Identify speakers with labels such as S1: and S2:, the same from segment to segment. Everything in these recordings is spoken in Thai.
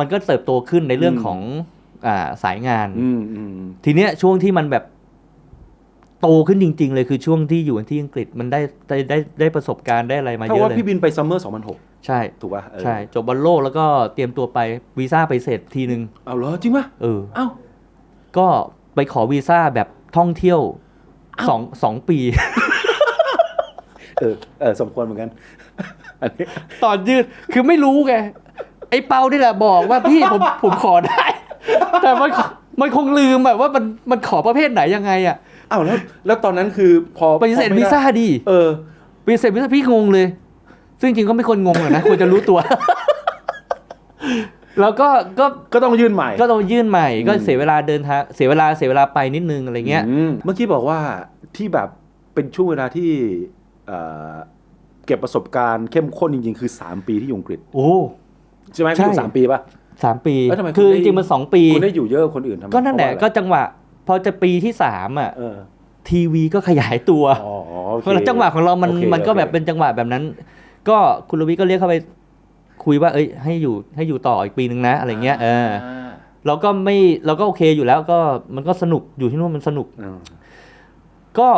S1: มันก็เติบโตขึ้นในเรื่อง
S2: อืม
S1: ของอ่าสายงาน
S2: อืมอืม
S1: ทีเนี้ยช่วงที่มันแบบโตขึ้นจริง ๆ เลยคือช่วงที่อยู่ที่อังกฤษมันได้ได้ได้ได้ประสบการณ์ได้อะไรมา
S2: ถ้า
S1: เยอะ
S2: ว่า
S1: เลย
S2: พี่บินไปซัมเมอร์2006
S1: ใช่
S2: ถูกป่ะเออ
S1: ใช่จบบอลโลกแล้วก็เตรียมตัวไปวีซ่าไปเสร็จทีนึง
S2: เอาเหรอจริงป่ะ
S1: เออ
S2: เอ้า
S1: ก็ไปขอวีซ่าแบบท่องเที่ยวสองสองปี
S2: เออเออสมควรเหมือนกันอันนี้
S1: ตอนยืดคือไม่รู้ไง ไอ้เปานี่แหละบอกว่าพี่ผมผมขอได้ แต่มันมันคงลืมแบบว่ามันมันขอประเภทไหนยังไงอะ
S2: อ้าวแล้วแล้วตอนนั้นคือพอ
S1: ปฏิเสธ
S2: พอไม่
S1: วี
S2: ได้
S1: ซ่าดี
S2: เออ
S1: ปฏิเสธวีซ่าพี่งงเลย ซึ่งจริงก็ไม่ควรงงหรอกนะควรจะรู้ตัว แล้วก็ก็
S2: ก็ต้องยื่นใหม่
S1: ก็ต้องยื่นใหม่ก็
S2: อืม
S1: เสียเวลาเดินทางเสียเวลาเสียเวลาไปนิดนึงอะไรเงี้ย
S2: อืมเมื่อกี้บอกว่าที่แบบเป็นช่วงเวลาที่เอ่อเก็บประสบการณ์เข้มข้นจริงๆ คือ 3 ปีที่อยู่อังกฤษ
S1: โอ้
S2: ใช่ไหม
S1: ใช่
S2: พี่อยู่สามปีป่ะ
S1: สามปี
S2: แล้วทำไมคุณ
S1: คือ
S2: ได้
S1: จริงๆมันสองปี
S2: คุณได้อยู่เยอะกว่าคนอื่นทำไม
S1: ก็นั่นแหละ
S2: เพ
S1: ก็
S2: ราว่าอ
S1: จังหวะ พอจะปีที่สามอะ
S2: ไรเออ
S1: ทีวีก็ขยายตัว
S2: อ๋อโอเค
S1: แล้วจังหวะของเรามัน
S2: โอเค
S1: มันก็แบบ
S2: โอค
S1: เป็นจังหวะแบบนั้น ก็คุณลวิก็เรียกเข้าไปคุยว่าเอ้ยให้อยู่ให้อยู่ต่ออีกปีนึงนะอะไรเงี้ยเออาเราก็ไม่เราก็โอเคอยู่แล้วก็มันก็สนุกอยู่ที่นู่นมันสนุก
S2: อืม
S1: ก็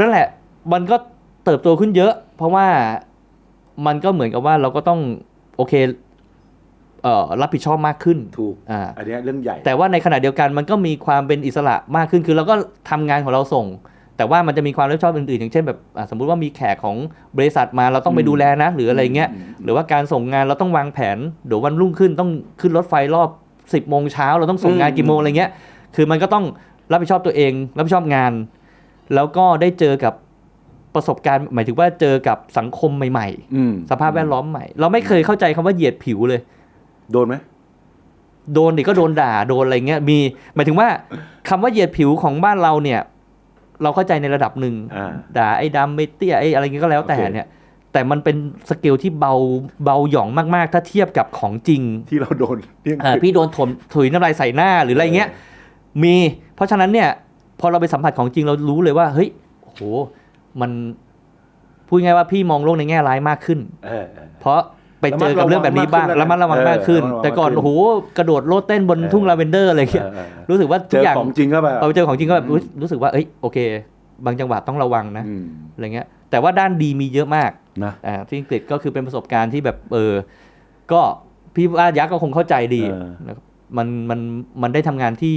S1: นั่นแหละ มันก็เติบโตขึ้นเยอะ เพราะว่ามันก็เหมือนกับว่าเราก็ต้องโอเคเอ่อ รับผิดชอบมากขึ้น
S2: ถูก
S1: อ่า
S2: อันเนี้ยเรื่องใหญ่
S1: แต่ว่าในขณะเดียวกันมันก็มีความเป็นอิสระมากขึ้นคือเราก็ทำงานของเราส่ง แต่ว่ามันจะมีความรับผิดชอบอื่นๆ อย่างเช่นแบบอะสมมุติว่ามีแขกของบริษัทมาเราต้องไป
S2: อืม
S1: ดูแลนะ หรืออะไรเงี้ย
S2: อืม
S1: หรือว่าการส่งงานเราต้องวางแผนเดี๋ยววันรุ่งขึ้นต้องขึ้นรถไฟรอบ 10บโมงเช้าเราต้องส่งงาน
S2: อืม
S1: กี่โมงอะไรเงี้ยคือมันก็ต้องรับผิดชอบตัวเอง รับผิดชอบงาน แล้วก็ได้เจอกับประสบการณ์หมายถึงว่าเจอกับสังคมใหม่
S2: อืม
S1: ๆสภาพแวดล้อมใหม่ เราไม่เคยเข้าใจคำว่าเหยียดผิวเลย
S2: โดนไหม
S1: โดนดิก็โดนด่าโดนอะไรเงี้ยมีหมายถึงว่าคำว่าเหยียดผิวของบ้านเราเนี่ย เราเข้าใจในระดับหนึ่ง
S2: อ่า
S1: ด่าไอ้ดำไม่เตี้ยไอ้อะไรเงี้ยก็แล้วแต่
S2: โอเค
S1: เนี่ย แต่มันเป็นสเกลที่เบาเบาหย่องมากๆ ถ้าเทียบกับของจริง
S2: ที่เราโดนเรื่อง
S1: เอ่อพี่โดนถมถุยน้ำลายใส่หน้าหรืออะไรเงี้ยมีเพราะฉะนั้นเนี่ยพอเราไปสัมผัสของจริงเรารู้เลยว่า เฮ้ยโหมันพูดง่ายว่าพี่มองโลกในแง่ร้ายมากขึ้น
S2: เออเออ
S1: เพราะ ไปเจอกับเรื่องแบบนี้บ้าง
S2: ระ
S1: แล้ว
S2: มั
S1: มัน
S2: ด
S1: ระวังมากขึ้น
S2: เออระมัดระวัง
S1: แต่ก่อน
S2: มากขึ้น
S1: โอ้โหกระโดดโลดเต้นบน
S2: เออ
S1: ทุ่งลาเวนเดอร์อะไรเงี้ย
S2: เออเออเออ
S1: รู้สึกว่า
S2: เจ
S1: ทุก
S2: อ
S1: อย่าง
S2: ของจริงก็แบบ
S1: พอไปเจอของจริงก็แบบ
S2: อืม
S1: รู้รู้สึกว่าเอ้ยโอเค บางจังหวะต้องระวังนะ
S2: อืม
S1: อะไรเงี้ยแต่ว่าด้านดีมีเยอะมาก
S2: นะ
S1: อ่าที่อังกฤษก็คือเป็นประสบการณ์ที่แบบเออก็พี่ว่ายักษ์ก็คงเข้าใจดี
S2: เออ
S1: นะครับมันมันมันได้ทำงานที่